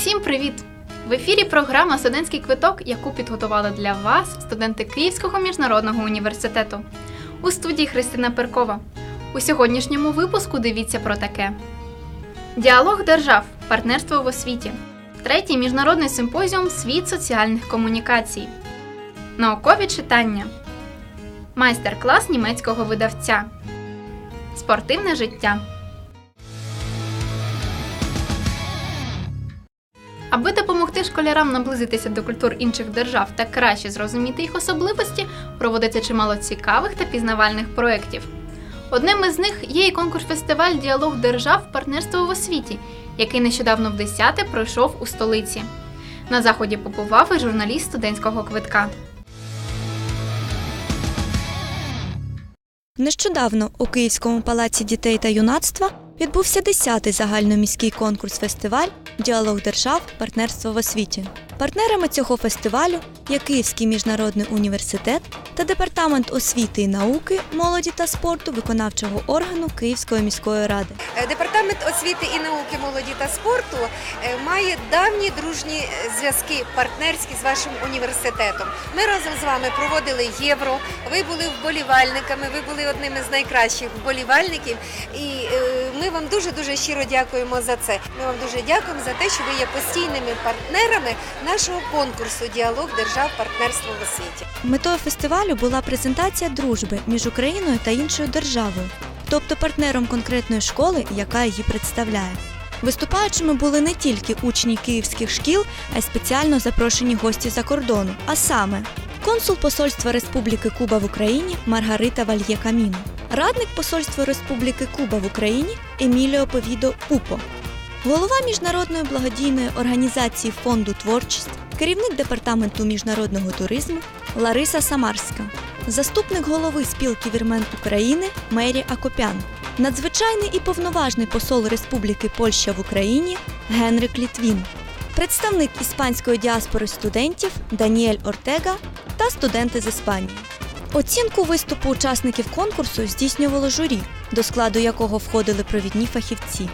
Усім привіт! В ефірі програма Студентський квиток, яку підготували для вас студенти Київського міжнародного університету. У студії Христина Перкова. У сьогоднішньому випуску дивіться про таке: Діалог держав. Партнерство в освіті. Третій міжнародний симпозіум Світ соціальних комунікацій. Наукові читання. Майстер-клас німецького видавця. Спортивне життя. Аби допомогти школярам наблизитися до культур інших держав та краще зрозуміти їх особливості, проводиться чимало цікавих та пізнавальних проєктів. Одним із них є і конкурс-фестиваль Діалог держав партнерство в освіті, який нещодавно в 10-те пройшов у столиці. На заході побував і журналіст студентського квитка. Нещодавно у Київському палаці дітей та юнацтва відбувся 10-й загальноміський конкурс-фестиваль Діалог держав партнерство в освіті. Партнерами цього фестивалю є Київський міжнародний університет та департамент освіти і науки, молоді та спорту виконавчого органу Київської міської ради. Е, Департамент освіти і науки, молоді та спорту е, має давні дружні е, зв'язки партнерські з вашим університетом. Ми разом з вами проводили євро. Ви були вболівальниками, ви були одним із найкращих вболівальників. І ми вам дуже дуже щиро дякуємо за це. Ми вам дуже дякуємо за те, що ви є постійними партнерами нашого конкурсу Діалог держав партнерство в освіті. Метою фестивалю була презентація дружби між Україною та іншою державою, тобто партнером конкретної школи, яка її представляє. Виступаючими були не тільки учні київських шкіл, а й спеціально запрошені гості за кордону, а саме консул Посольства Республіки Куба в Україні Маргарита Вальє Каміно, радник Посольства Республіки Куба в Україні Еміліо Повідо Пупо, голова міжнародної благодійної організації фонду Творчість, керівник департаменту міжнародного туризму Лариса Самарська, заступник голови спілки вірмен України Мері Акопян, надзвичайний і повноважний посол Республіки Польща в Україні Генрик Літвін, представник іспанської діаспори студентів Даніель Ортега та студенти з Іспанії. Оцінку виступу учасників конкурсу здійснювало журі, до складу якого входили провідні фахівці.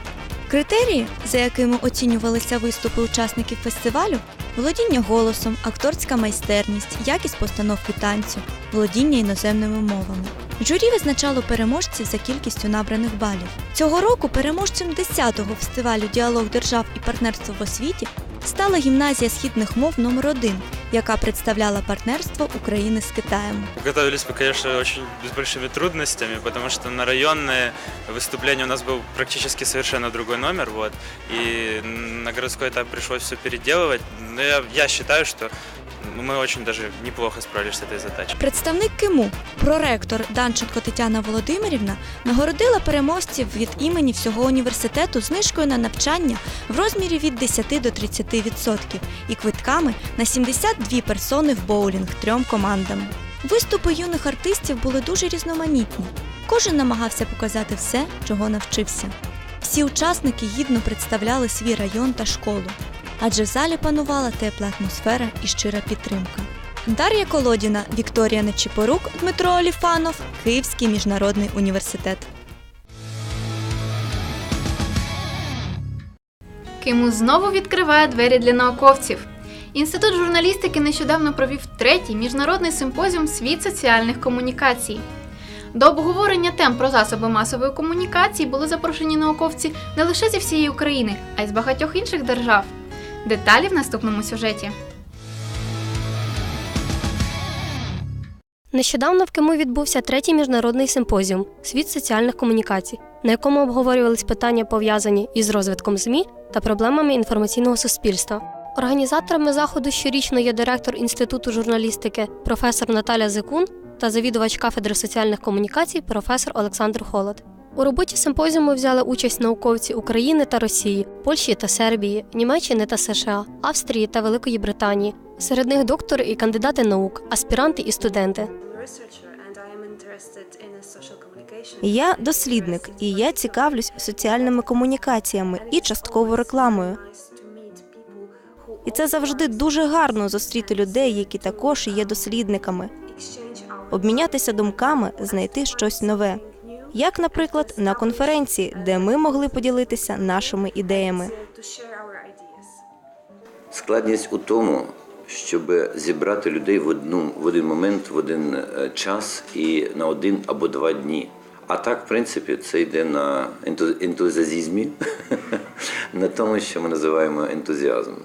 Критерії, за якими оцінювалися виступи учасників фестивалю, володіння голосом, акторська майстерність, якість постановки танцю, володіння іноземними мовами. Журі визначало переможців за кількістю набраних балів. Цього року переможцем 10-го фестивалю Діалог держав і партнерство в освіті стала гімназія східних мов номер 1 яка представляла партнерство України з Китаєм. Готовились мы, конечно, очень с большими трудностями, потому что на районное выступление у нас был практически совершенно другой номер, вот, и на городской этап пришлось все переделывать. Но я, я считаю, что мы очень даже неплохо справились с этой задачей. Представник КИМУ, проректор Данченко Тетяна Володимирівна, нагородила переможців від імені всього університету знижкою на навчання в розмірі від 10 до 30% і квитками на 72 персони в боулінг трьом командам. Виступи юних артистів були дуже різноманітні. Кожен намагався показати все, чого навчився. Всі учасники гідно представляли свій район та школу, адже в залі панувала тепла атмосфера і щира підтримка. Дар'я Колодіна, Вікторія Нечіпорук, Дмитро Оліфанов, Київський міжнародний університет. Киму знову відкриває двері для науковців. Інститут журналістики нещодавно провів третій міжнародний симпозіум Світ соціальних комунікацій. До обговорення тем про засоби масової комунікації були запрошені науковці не лише зі всієї України, а й з багатьох інших держав. Деталі в наступному сюжеті. Нещодавно в Киму відбувся третій міжнародний симпозіум Світ соціальних комунікацій, на якому обговорювались питання, пов'язані із розвитком ЗМІ та проблемами інформаційного суспільства. Організаторами заходу щорічно є директор Інституту журналістики професор Наталя Зикун та завідувач кафедри соціальних комунікацій професор Олександр Холод. У роботі симпозіуму взяли участь науковці України та Росії, Польщі та Сербії, Німеччини та США, Австрії та Великої Британії. Серед них доктори і кандидати наук, аспіранти і студенти. Я дослідник, і я цікавлюсь соціальними комунікаціями і частково рекламою. І це завжди дуже гарно зустріти людей, які також є дослідниками, обмінятися думками, знайти щось нове. Як, наприклад, на конференції, де ми могли поділитися нашими ідеями. Складність у тому, щоб зібрати людей в одну в один момент, в один е, час і на один або два дні. А так, в принципі, це йде на енту- ентузіазмі, на тому, що ми називаємо ентузіазмом.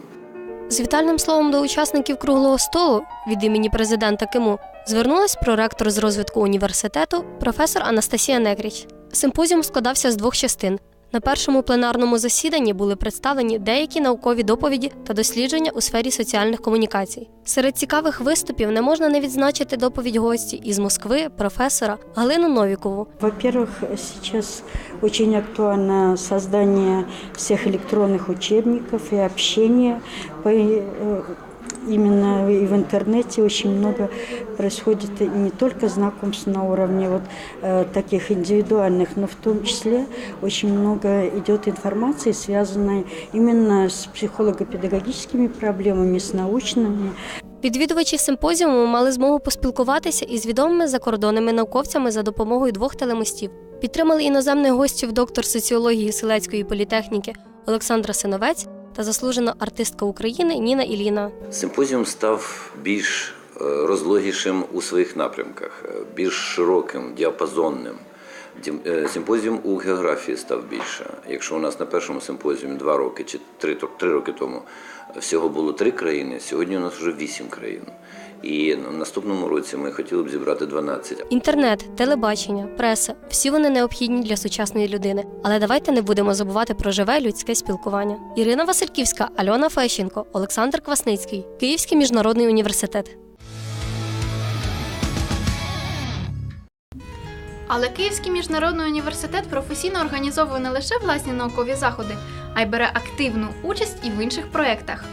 З вітальним словом до учасників круглого столу від імені президента Киму звернулась проректор з розвитку університету професор Анастасія Негріч. Симпозіум складався з двох частин. На першому пленарному засіданні були представлені деякі наукові доповіді та дослідження у сфері соціальних комунікацій. Серед цікавих виступів не можна не відзначити доповідь гості із Москви, професора Галину Новікову, Во-первых, сейчас очень актуально создание всех электронных учебников и общение по, э, именно и в интернете очень много происходит и не только знакомств на уровне вот э, таких индивидуальных, но в том числе очень много идет информации, связанной именно с психолого-педагогическими проблемами, с научными, Відвідувачі симпозіуму мали змогу поспілкуватися із відомими закордонними науковцями за допомогою двох телемостів. Підтримали іноземних гостів доктор соціології Селецької політехніки Олександра Синовець та заслужена артистка України Ніна Іліна. Симпозіум став більш е, розлогішим у своїх напрямках, е, більш широким, діапазонним. Е, Симпозіум у географії став більше. Якщо у нас на першому симпозіумі два роки чи три, три роки тому всього було три країни, сьогодні у нас вже вісім країн. І в наступному році ми хотіли б зібрати 12. Інтернет, телебачення, преса всі вони необхідні для сучасної людини. Але давайте не будемо забувати про живе людське спілкування. Ірина Васильківська, Альона Фещенко, Олександр Квасницький, Київський міжнародний університет. Але Київський міжнародний університет професійно організовує не лише власні наукові заходи, а й бере активну участь і в інших проєктах.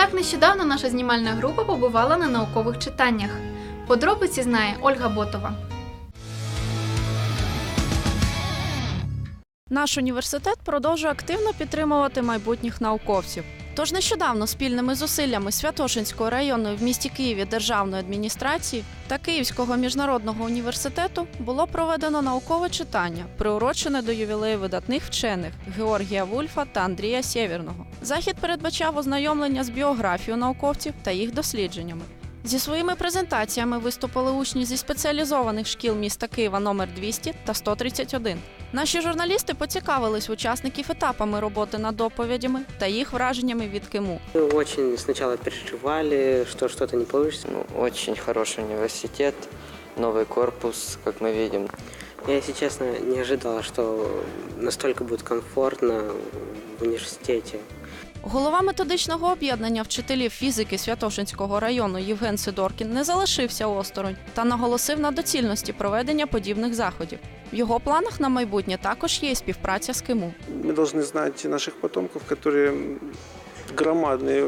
Так нещодавно наша знімальна група побувала на наукових читаннях. Подробиці знає Ольга Ботова. Наш університет продовжує активно підтримувати майбутніх науковців. Тож нещодавно спільними зусиллями Святошинської районної в місті Києві державної адміністрації та Київського міжнародного університету було проведено наукове читання, приурочене до ювілею видатних вчених Георгія Вульфа та Андрія Сєвєрного. Захід передбачав ознайомлення з біографією науковців та їх дослідженнями. Зі своїми презентаціями виступили учні зі спеціалізованих шкіл міста Києва номер 200 та 131. Наші журналісти поцікавились учасників етапами роботи над доповідями та їх враженнями від КИМУ. Мы очень сначала переживали, что что-то не получится. Ну, очень хороший университет, новый корпус, как мы видим. Я, если честно, не ожидала, что настолько будет комфортно в университете. Голова методичного об'єднання вчителів фізики Святошинського району Євген Сидоркін не залишився осторонь та наголосив на доцільності проведення подібних заходів. В його планах на майбутнє також є й співпраця з КИМУ. Мы должны знать наших потомков, которые громадный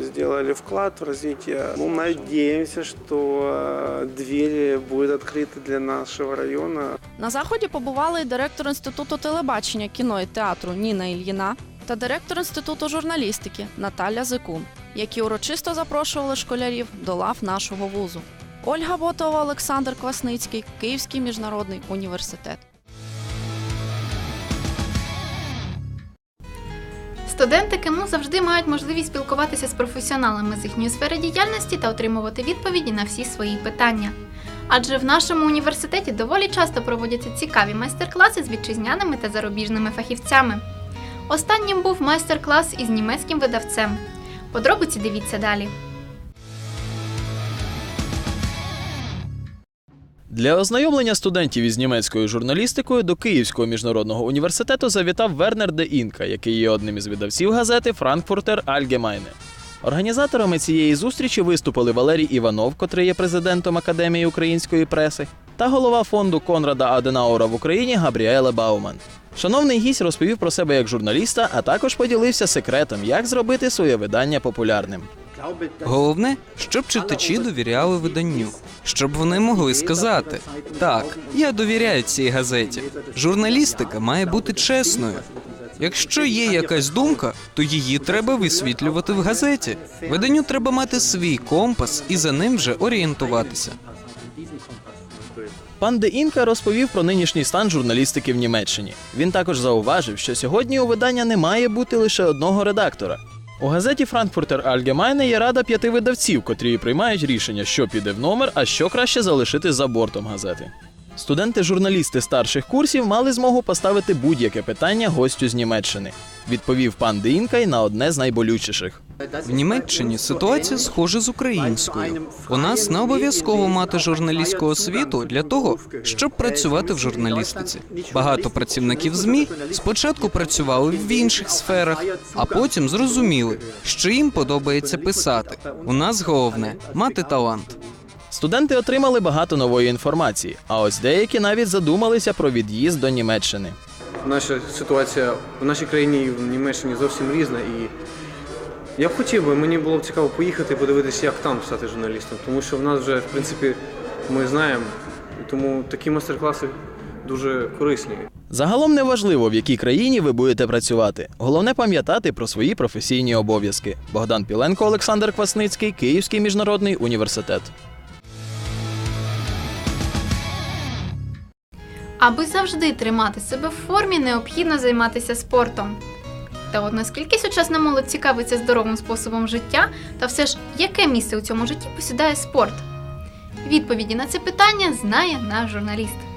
сделали вклад в развитие. Мы надеемся, что э, двери будут открыты для нашего района. На заході побували й директор інституту телебачення, кіно і театру Ніна Ільїна та директор інституту журналістики Наталя Зикун, які урочисто запрошували школярів до лав нашого вузу. Ольга Ботова, Олександр Квасницький, Київський міжнародний університет. Студенти КИМУ завжди мають можливість спілкуватися з професіоналами з їхньої сфери діяльності та отримувати відповіді на всі свої питання. Адже в нашому університеті доволі часто проводяться цікаві майстер-класи з вітчизняними та зарубіжними фахівцями. Останнім був майстер-клас із німецьким видавцем. Подробиці дивіться далі. Для ознайомлення студентів із німецькою журналістикою до Київського міжнародного університету завітав Вернер де Інка, який є одним із видавців газети Frankfurter Allgemeine. Організаторами цієї зустрічі виступили Валерій Іванов, котрий є президентом Академії української преси, та голова фонду Конрада Аденаура в Україні Габріеле Бауман. Шановний гість розповів про себе як журналіста, а також поділився секретом, як зробити своє видання популярним. Головне, щоб читачі довіряли виданню, щоб вони могли сказати: так, я довіряю цій газеті. Журналістика має бути чесною. Якщо є якась думка, то її треба висвітлювати в газеті. Виданню треба мати свій компас і за ним вже орієнтуватися. Пан Де Інка розповів про нинішній стан журналістики в Німеччині. Він також зауважив, що сьогодні у видання не має бути лише одного редактора. У газеті Frankfurter Allgemeine є рада п'яти видавців, котрі приймають рішення, що піде в номер, а що краще залишити за бортом газети. Студенти-журналісти старших курсів мали змогу поставити будь-яке питання гостю з Німеччини. Відповів пан Деінкай на одне з найболючіших. В Німеччині ситуація схожа з українською. У нас не обов'язково мати журналістську освіту для того, щоб працювати в журналістиці. Багато працівників ЗМІ спочатку працювали в інших сферах, а потім зрозуміли, що їм подобається писати. У нас головне мати талант. Студенти отримали багато нової інформації, а ось деякі навіть задумалися про від'їзд до Німеччини. Наша ситуація в нашій країні і в Німеччині зовсім різна. І я б хотів би, мені було б цікаво поїхати і подивитися, як там стати журналістом. Тому що в нас вже, в принципі, ми знаємо, тому такі майстер-класи дуже корисні. Загалом не важливо, в якій країні ви будете працювати. Головне пам'ятати про свої професійні обов'язки. Богдан Піленко, Олександр Квасницький, Київський міжнародний університет. Аби завжди тримати себе в формі, необхідно займатися спортом. Та от наскільки сучасна молодь цікавиться здоровим способом життя, та все ж яке місце у цьому житті посідає спорт? Відповіді на це питання знає наш журналіст.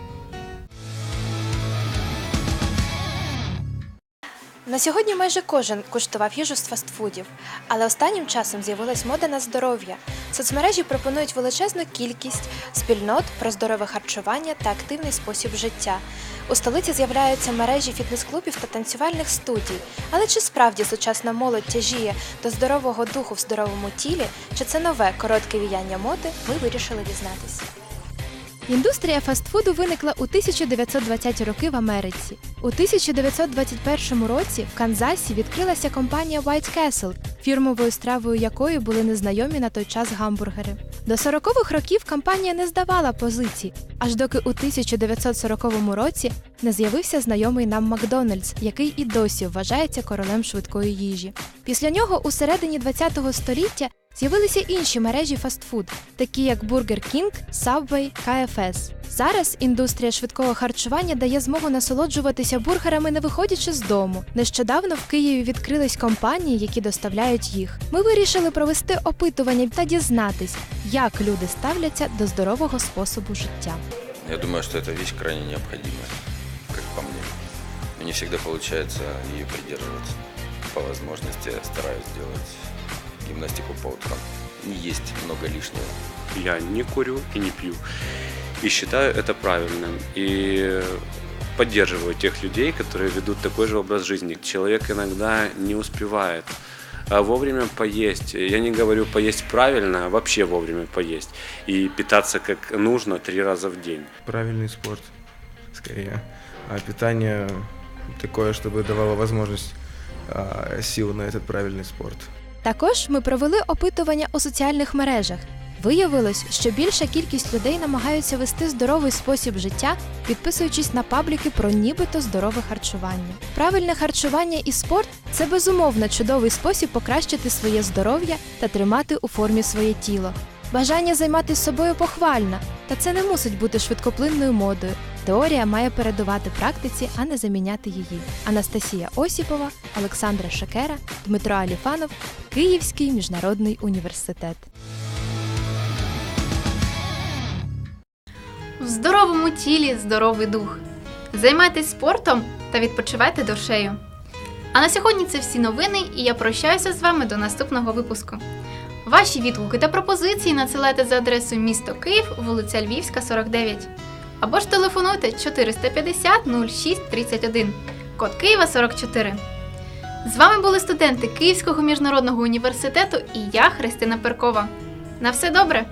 На сьогодні майже кожен куштував їжу з фастфудів, але останнім часом з'явилась мода на здоров'я. Соцмережі пропонують величезну кількість спільнот про здорове харчування та активний спосіб життя. У столиці з'являються мережі фітнес-клубів та танцювальних студій. Але чи справді сучасна молодь тяжіє до здорового духу в здоровому тілі, чи це нове коротке віяння моди, ми вирішили дізнатися. Індустрія фастфуду виникла у 1920-ті роки в Америці. У 1921 році в Канзасі відкрилася компанія White Castle, фірмовою стравою якої були незнайомі на той час гамбургери. До 40-х років компанія не здавала позицій, аж доки у 1940 році не з'явився знайомий нам Макдональдс, який і досі вважається королем швидкої їжі. Після нього у середині 20-го століття З'явилися інші мережі фастфуд, такі як Burger King, Subway, KFS. Зараз індустрія швидкого харчування дає змогу насолоджуватися бургерами, не виходячи з дому. Нещодавно в Києві відкрились компанії, які доставляють їх. Ми вирішили провести опитування та дізнатись, як люди ставляться до здорового способу життя. Я думаю, что эта вещь крайне необходимая, как по мне. Но не всегда получается ее. По я стараюсь делать гимнастику по утрам. Не есть много лишнего. Я не курю и не пью. И считаю это правильным. И поддерживаю тех людей, которые ведут такой же образ жизни. Человек иногда не успевает а вовремя поесть. Я не говорю поесть правильно, а вообще вовремя поесть. И питаться как нужно три раза в день. Правильный спорт, скорее. А питание такое, чтобы давало возможность а, сил на этот правильный спорт. Також ми провели опитування у соціальних мережах. Виявилось, що більша кількість людей намагаються вести здоровий спосіб життя, підписуючись на пабліки про нібито здорове харчування. Правильне харчування і спорт це безумовно чудовий спосіб покращити своє здоров'я та тримати у формі своє тіло. Бажання займатися собою похвально, та це не мусить бути швидкоплинною модою. Теорія має передувати практиці, а не заміняти її. Анастасія Осіпова, Олександра Шакера, Дмитро Аліфанов, Київський міжнародний університет. В здоровому тілі здоровий дух. Займайтесь спортом та відпочивайте душею. А на сьогодні це всі новини, і я прощаюся з вами до наступного випуску. Ваші відгуки та пропозиції надсилайте за адресою місто Київ, вулиця Львівська, 49. Або ж телефонуйте 450 06 31, код Києва 44. З вами були студенти Київського міжнародного університету і я, Христина Перкова. На все добре!